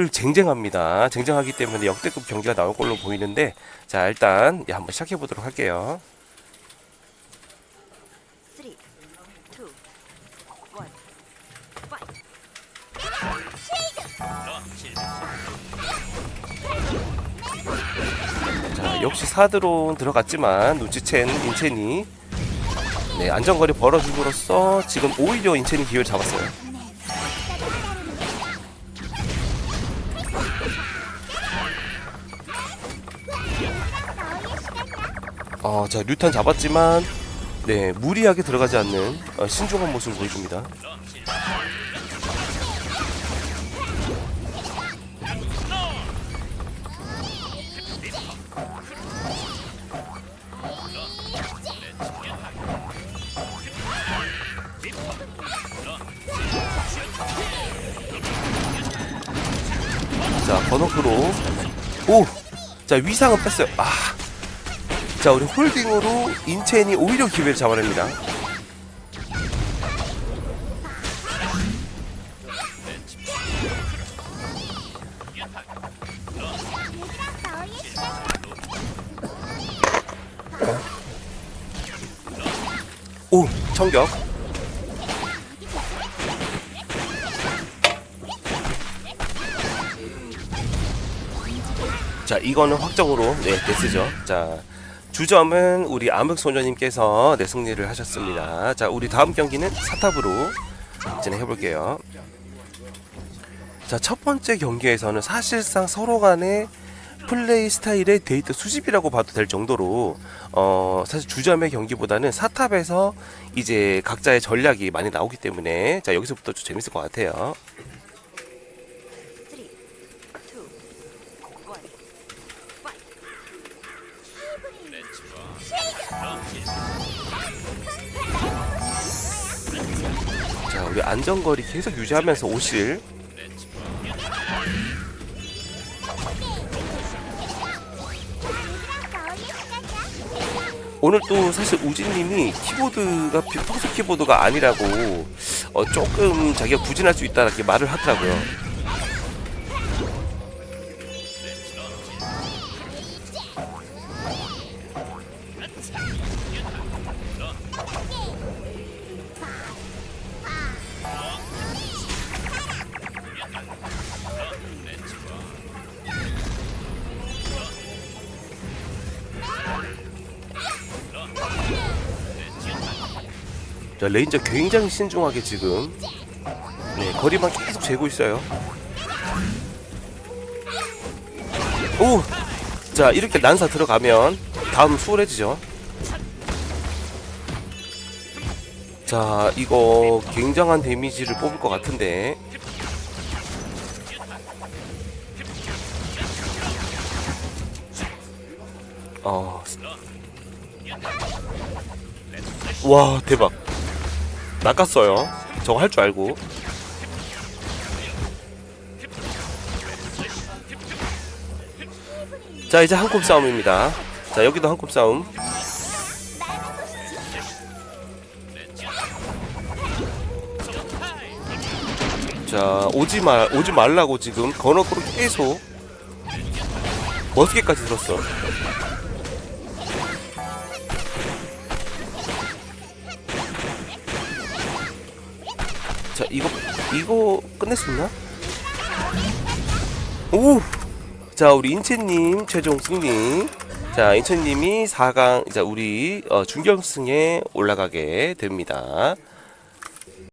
선수들 쟁쟁합니다. 쟁쟁하기 때문에 역대급 경기가 나올 걸로 보이는데 자 일단 예, 한번 시작해 보도록 할게요. 자 역시 사드론 들어갔지만 눈치챈 인첸이 네 안전거리 벌어줌으로써 지금 오히려 인첸이 기회를 잡았어요. 어, 자 류탄 잡았지만 네 무리하게 들어가지 않는 어, 신중한 모습을 보여줍니다. 자 번호크로 오! 자 위상은 뺐어요 아! 자 우리 홀딩으로 인첸이 오히려 기회를 잡아냅니다 오! 청격 자 이거는 확정으로 네 데스죠 자 주점은 우리 암흑소녀님께서 네 승리를 하셨습니다. 자 우리 다음 경기는 사탑으로 진행해 볼게요. 자 첫 번째 경기에서는 사실상 서로 간의 플레이 스타일의 데이트 수집이라고 봐도 될 정도로 어 사실 주점의 경기보다는 사탑에서 이제 각자의 전략이 많이 나오기 때문에 자 여기서부터 좀 재밌을 것 같아요 자 우리 안전거리 계속 유지하면서 오실 오늘 또 사실 우진님이 키보드가 피- 평소 키보드가 아니라고 어, 조금 자기가 부진할 수 있다 이렇게 말을 하더라고요. 자 레인저 굉장히 신중하게 지금 네 거리만 계속 재고 있어요. 오, 자 이렇게 난사 들어가면 다음 수월해지죠. 자 이거 굉장한 데미지를 뽑을 것 같은데 어. 와 대박 낚았어요. 저거 할 줄 알고. 자 이제 한컵 싸움입니다. 자 여기도 한컵 싸움. 자 오지 말 오지 말라고 지금 건어크로 계속 머스게까지 들었어 자 이거 이거 있나? 오! 자 우리 인첸님 최종 승리 자 인첸님이 4강 자 우리 어, 준결승에 올라가게 됩니다